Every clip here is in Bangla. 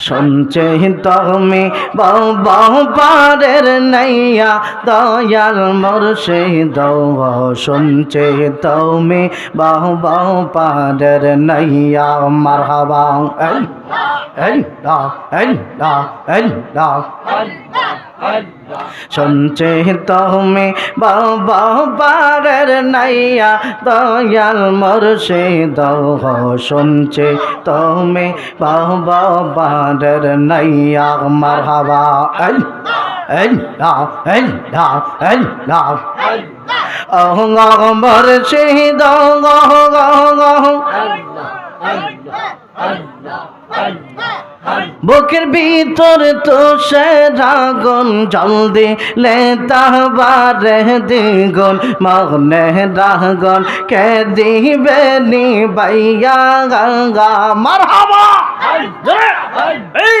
শুনছে তুমি বহু পারের নাইয়া দয়াল মোরশে দৌ শুনছে তুমি পারের নাইয়া মারহাবা। এই এই দা এই দা এই দা শুনছে তুমি বাবা পারের নাইয়া দয়াল মোরশে দৌ শুনছে তুমি বাবা পারের নাইয়া মারহাবা। এই এই দা এই দা এই দা অহং মোরশে দৌ গহ গহ গহ বুকের ভিতর তো সে রাগন জলদি লে তাহবারে দ্বিগুণ মগনে রাগন কে দিবে নি বাইয়া গঙ্গা মারহাবা এই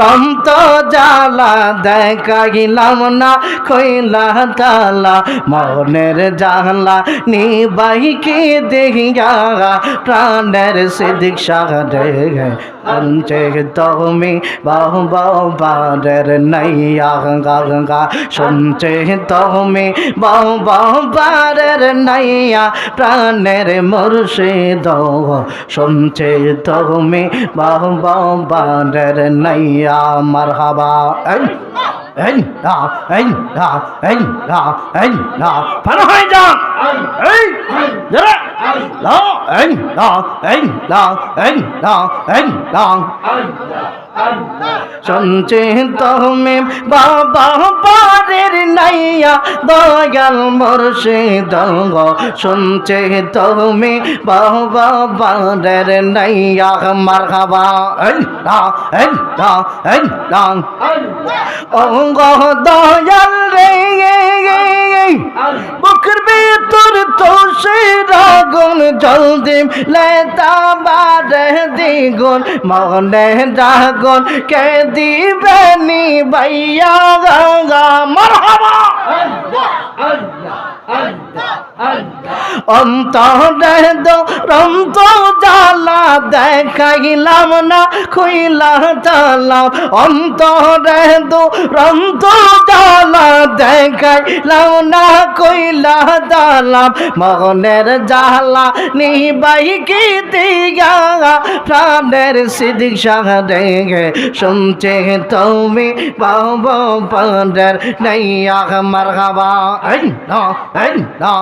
রন্ত জালা দেখাইলাম না খইলা তালা মনের জালা নিবাইকে দেহিয়া, প্রাণের সিদ্দিক সাগরে পঞ্চে তুমি বারের নাইয়া গঙ্গা শুনছে তুমি বারের নাইয়া, প্রাণের মুর্শিদ, শুনছে তুমি, বাহু বাহু নাইয়া মারহাবা। এই না এই না এই না এই না। পার হয়ে যান। এই লা এই। শুনছে তুমি বাবা পারের নাইয়া দয়াল মুর্শিদ শুনছে তুমি বাবা পারের নাইয়া মারহাবা অঙ্গ দয়াল রে বুকের ভিতর তো সে রাগুন জলদি লেতা বারে দ্বিগুণ মনে রাগুন কে দিবে নি ভাইয়া গঙ্গা মারহাবা! অন্তরে দো রন্ত জালা দেখাইলাম না, খুইলা চালাম অন্তরে দো রন্ত জালা দেখাইলাম না কইলা দালাম মগনের জালা নিবাই কি দিয়া? প্রাণের সিদ্দিক সাহারে শুনছে তুমি, বাবা পান্ডের নাইয়া মারহাবা। এই না এই না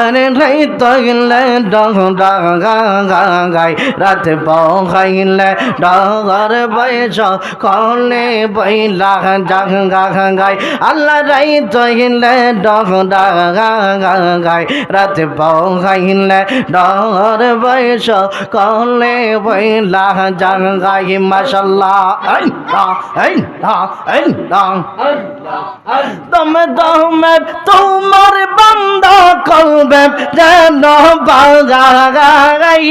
আরে রাই তগলে ডং ডং গাই, রাত পাও খাইলে ডগর বয়স কলে বইলা জং গাই। আল্লাহ রাই তগলে ডং ডং গাই, রাত পাও খাইলে ডগর বয়স কলে বইলা জং গাই। না দমে দমে তোমার বান্দা কলবে যেন বাগাই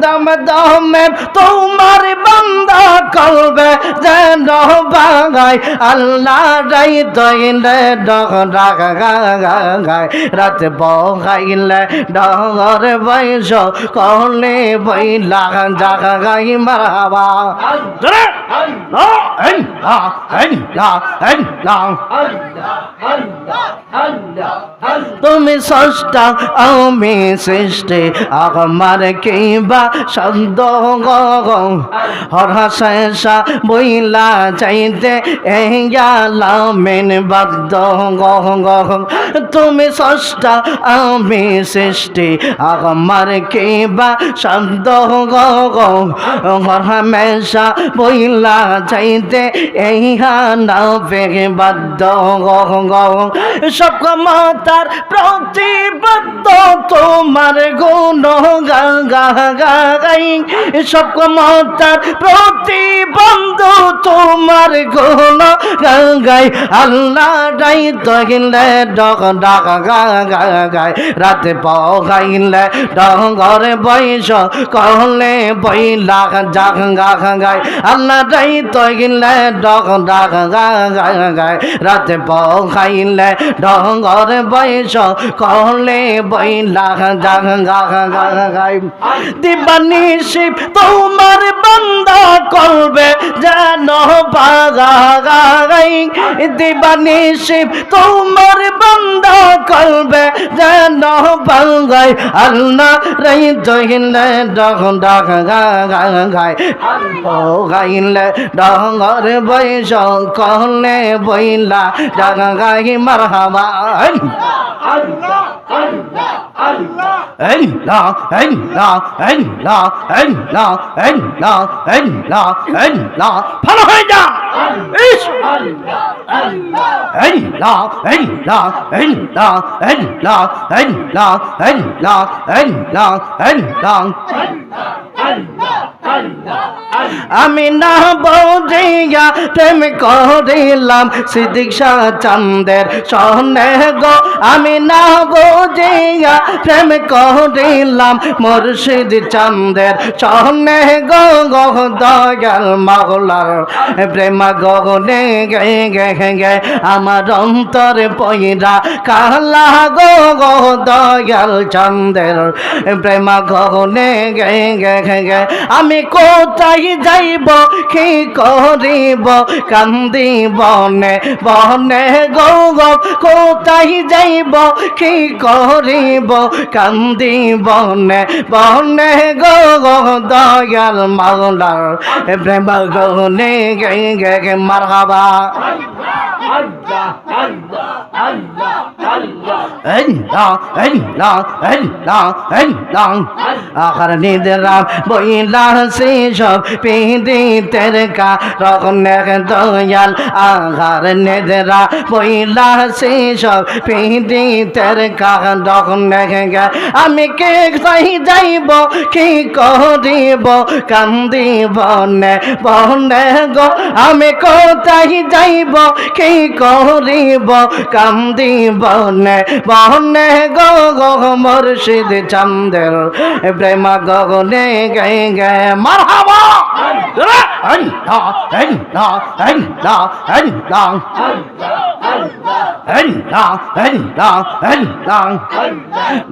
দমে দমে তোমার বান্দা কলবে যেন বাগাই আল্লাহ রাই দইলে ডগ ডাগাই রাত বগাইলে ডগর বৈশ কলে বইলা জাগাই মারাবা আল্লাহ আল্লাহ আল্লাহ তুমি সষ্টা আমি সৃষ্টি। আমার কিবা শব্দ হর শেষা বইলা চাইতে এলামেন বাদ্য তুমি সষ্টা আমি সৃষ্টি। আমার কিবা শব্দ হর হামেশা বইলা চাইতে ইহা না বাদ্য সব ক্ষমতার প্রতিবদ্ধ তোমার গুণ গাই সব ক্ষমতার প্রতিবন্ধ তোমার গুণ গাই আল্লাহ ডাই তহিলে ডগ ডাক গাই রাতে পগাইলে ডগরে বৈশ কহলে বইলা জাগ গাই আল্লাহ ডাই তহিলে ডগ ডাক গাই রাতে পগাইলে ডগরে বৈশ কহলে বইলা দিবানি শিব, তোমার বন্দা করবে যেন বাগাই দিবানি শিব, তোমার বন্দা করবে যেন বাগাই আল্লাহ রই দহিলে ডগ ডাক গাই গাইলে ডগর বৈশ কহলে বইলা ডাক গাই মারহাবা ভালো হয়ে যা Allah আমি না বৌজিয়া প্রেম করিলাম সিদ্দিক শাহ চান্দের সহনে গো। আমি না বৌজিয়া প্রেম করিলাম মুর্শিদ চন্দের সহনে গো। গহ মাগলার মাওলার প্রেমা গগনে গে গে গে আমার অন্তর পয়রা কালা গো। গহ চন্দের চান্দের প্রেমা গগনে গে গে গে। আমি কোথায় যাইব, কি করিব? কান্দি বনে বনে গো গো কোথায় যাইব? কি করিব? কান্দি বনে বনে গো গো দয়াল মাওলার প্রেম গনে গে গে মারহাবা। আল্লাহ আল্লাহ আল্লাহ। আখার নিদরা বইলা সে সব পিদিতের কা রকনে দয়াল আখার নিদরা বইলা সে সব পিদিতের কা রকনে আমি কে যাই যাইব কি করিব কান্দি বনে বনে গো আমি কোথায় যাইব কি করিব কান্দি বনে বনে গো চন্দের, প্রেম গগনে গে গে মারহাবা!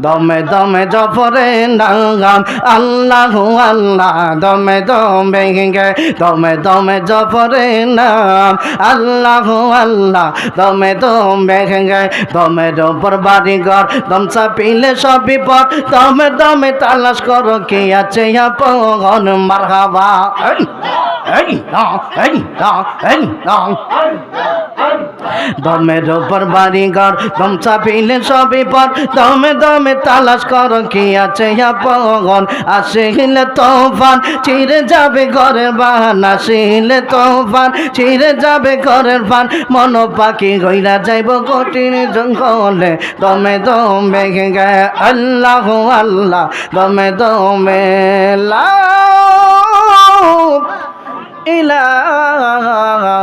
দমে দমে জপরে নাম আল্লাহ আল্লাহ, দমে দমে গে দমে দমে জপরে নাম আল্লাহ আল্লাহ, দমে দমে গে দমে উপর বাড়ি ঘর দম চাপিলে সব বিপদ। দমে দমে তালাশ করো কি আছে আপন মারহাবা। দমের উপর বাড়ি ঘর দম চাপিলে সবই পর দমে দমে তালাশ কর কি আছে আপন আসিলে তোফান। চিরে যাবে ঘরের বাহান, আসিলে তোফান। চিরে যাবে ঘরের ফান মন পাখি গইরা যাইব কঠিন জঙ্গলে। দমে দমে গে আল্লাহ আল্লাহ দমে দমে লা ইলাহা